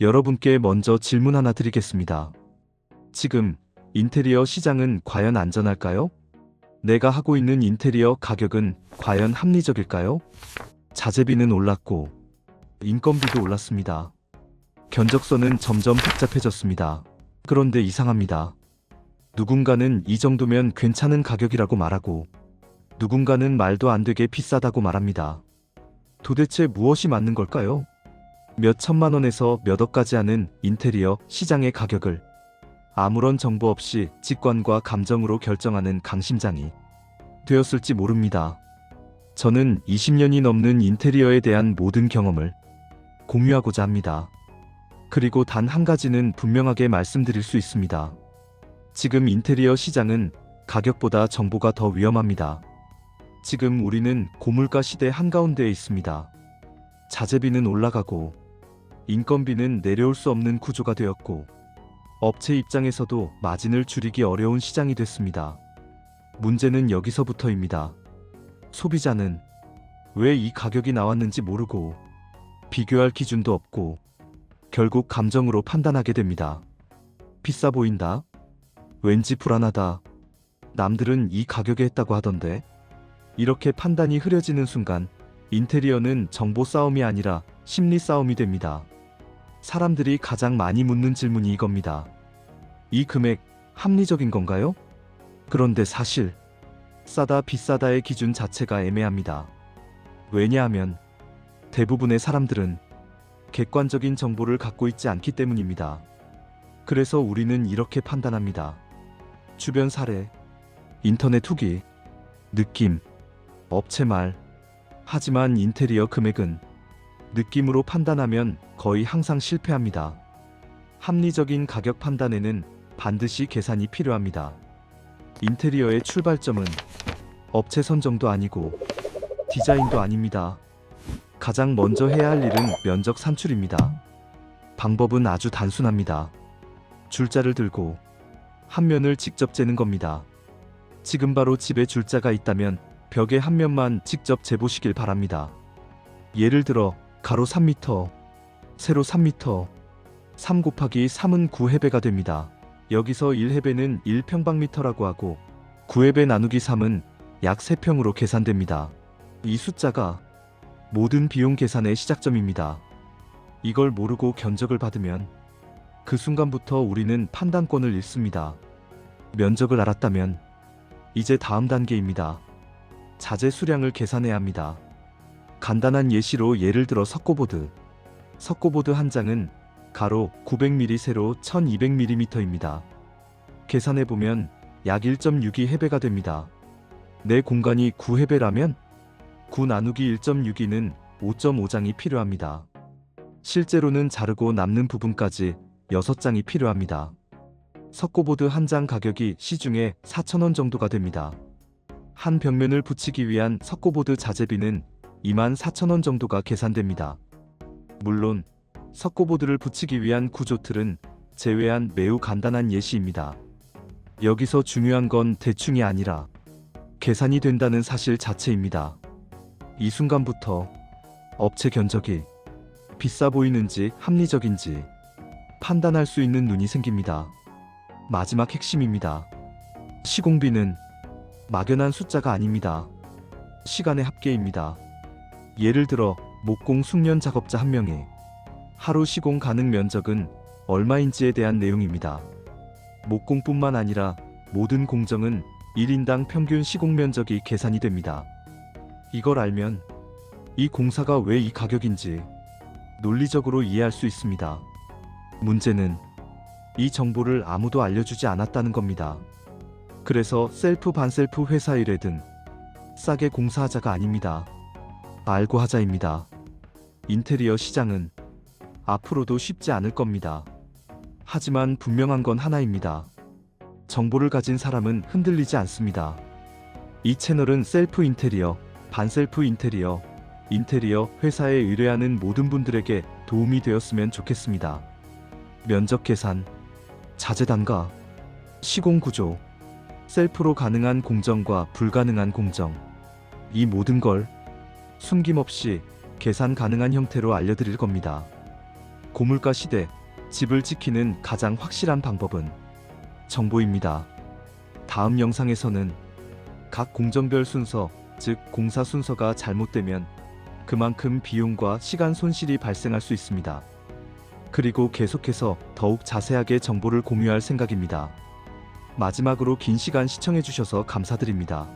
여러분께 먼저 질문 하나 드리겠습니다. 지금 인테리어 시장은 과연 안전할까요? 내가 하고 있는 인테리어 가격은 과연 합리적일까요? 자재비는 올랐고 인건비도 올랐습니다. 견적서는 점점 복잡해졌습니다. 그런데 이상합니다. 누군가는 이 정도면 괜찮은 가격이라고 말하고 누군가는 말도 안 되게 비싸다고 말합니다. 도대체 무엇이 맞는 걸까요? 몇 천만 원에서 몇 억까지 하는 인테리어 시장의 가격을 아무런 정보 없이 직관과 감정으로 결정하는 강심장이 되었을지 모릅니다. 저는 20년이 넘는 인테리어에 대한 모든 경험을 공유하고자 합니다. 그리고 단 한 가지는 분명하게 말씀드릴 수 있습니다. 지금 인테리어 시장은 가격보다 정보가 더 위험합니다. 지금 우리는 고물가 시대 한가운데에 있습니다. 자재비는 올라가고 인건비는 내려올 수 없는 구조가 되었고 업체 입장에서도 마진을 줄이기 어려운 시장이 됐습니다. 문제는 여기서부터입니다. 소비자는 왜 이 가격이 나왔는지 모르고 비교할 기준도 없고 결국 감정으로 판단하게 됩니다. 비싸 보인다. 왠지 불안하다. 남들은 이 가격에 했다고 하던데. 이렇게 판단이 흐려지는 순간 인테리어는 정보 싸움이 아니라 심리 싸움이 됩니다. 사람들이 가장 많이 묻는 질문이 이겁니다. 이 금액 합리적인 건가요? 그런데 사실 싸다 비싸다의 기준 자체가 애매합니다. 왜냐하면 대부분의 사람들은 객관적인 정보를 갖고 있지 않기 때문입니다. 그래서 우리는 이렇게 판단합니다. 주변 사례, 인터넷 후기, 느낌, 업체 말. 하지만 인테리어 금액은 느낌으로 판단하면 거의 항상 실패합니다. 합리적인 가격 판단에는 반드시 계산이 필요합니다. 인테리어의 출발점은 업체 선정도 아니고 디자인도 아닙니다. 가장 먼저 해야 할 일은 면적 산출입니다. 방법은 아주 단순합니다. 줄자를 들고 한 면을 직접 재는 겁니다. 지금 바로 집에 줄자가 있다면 벽의 한 면만 직접 재보시길 바랍니다. 예를 들어 가로 3m, 세로 3m, 3 곱하기 3은 9해배가 됩니다. 여기서 1해배는 1평방미터라고 하고 9해배 나누기 3은 약 3평으로 계산됩니다. 이 숫자가 모든 비용 계산의 시작점입니다. 이걸 모르고 견적을 받으면 그 순간부터 우리는 판단권을 잃습니다. 면적을 알았다면 이제 다음 단계입니다. 자재 수량을 계산해야 합니다. 간단한 예시로 예를 들어 석고보드. 석고보드 한 장은 가로 900mm 세로 1200mm입니다. 계산해 보면 약 1.62 해배가 됩니다. 내 공간이 9해배라면 9 나누기 1.62는 5.5장이 필요합니다. 실제로는 자르고 남는 부분까지 6장이 필요합니다. 석고보드 한 장 가격이 시중에 4,000원 정도가 됩니다. 한 벽면을 붙이기 위한 석고보드 자재비는 24,000원 정도가 계산됩니다. 물론 석고보드를 붙이기 위한 구조틀은 제외한 매우 간단한 예시입니다. 여기서 중요한 건 대충이 아니라 계산이 된다는 사실 자체입니다. 이 순간부터 업체 견적이 비싸 보이는지 합리적인지 판단할 수 있는 눈이 생깁니다. 마지막 핵심입니다. 시공비는 막연한 숫자가 아닙니다. 시간의 합계입니다. 예를 들어 목공 숙련 작업자 한 명의 하루 시공 가능 면적은 얼마인지에 대한 내용입니다. 목공뿐만 아니라 모든 공정은 1인당 평균 시공 면적이 계산이 됩니다. 이걸 알면 이 공사가 왜 이 가격인지 논리적으로 이해할 수 있습니다. 문제는 이 정보를 아무도 알려주지 않았다는 겁니다. 그래서 셀프 반셀프 회사 일회든 싸게 공사하자가 아닙니다. 알고 하자입니다. 인테리어 시장은 앞으로도 쉽지 않을 겁니다. 하지만 분명한 건 하나입니다. 정보를 가진 사람은 흔들리지 않습니다. 이 채널은 셀프 인테리어, 반셀프 인테리어, 인테리어 회사에 의뢰하는 모든 분들에게 도움이 되었으면 좋겠습니다. 면적 계산, 자재 단가, 시공 구조, 셀프로 가능한 공정과 불가능한 공정. 이 모든 걸 숨김없이 계산 가능한 형태로 알려드릴 겁니다. 고물가 시대 집을 지키는 가장 확실한 방법은 정보입니다. 다음 영상에서는 각 공정별 순서, 즉 공사 순서가 잘못되면 그만큼 비용과 시간 손실이 발생할 수 있습니다. 그리고 계속해서 더욱 자세하게 정보를 공유할 생각입니다. 마지막으로 긴 시간 시청해주셔서 감사드립니다.